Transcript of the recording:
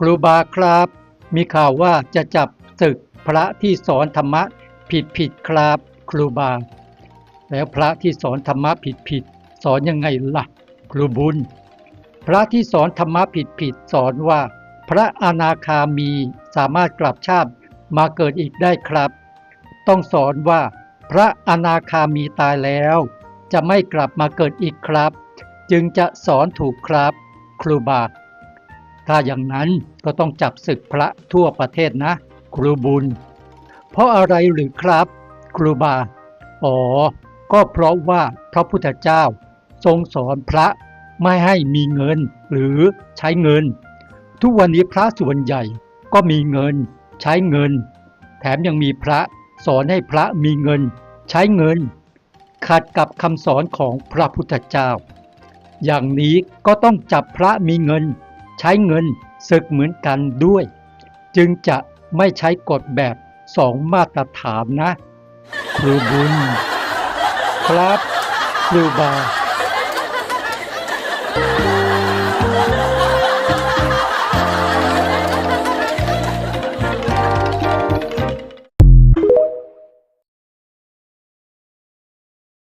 ครูบาครับ มีข่าวว่าจะจับศึกพระที่สอนธรรมะผิดผิดครับ ครูบา แล้วพระที่สอนธรรมะผิดผิดสอนยังไงล่ะ ครูบุญ พระที่สอนธรรมะผิดผิดสอนว่า พระอนาคามีสามารถกลับชาติมาเกิดอีกได้ครับ ต้องสอนว่า พระอนาคามีตายแล้ว จะไม่กลับมาเกิดอีกครับ จึงจะสอนถูกครับ ครูบา ถ้าอย่างนั้นก็ต้องจับศึกพระทั่วประเทศนะ ครูบุญ เพราะอะไรหรือครับ ครูบา อ๋อ ก็เพราะว่าพระพุทธเจ้า ทรงสอนพระไม่ให้มีเงินหรือใช้เงิน ทุกวันนี้พระส่วนใหญ่ก็มีเงิน ใช้เงิน แถมยังมีพระสอนให้พระมีเงิน ใช้เงิน ขัดกับคำสอนของพระพุทธเจ้า อย่างนี้ก็ต้องจับพระมีเงิน ใช้เงินศึกเหมือนกันด้วย จึงจะไม่ใช้กฎแบบสองมาตรฐานนะ ครูบุญ ครับครูบา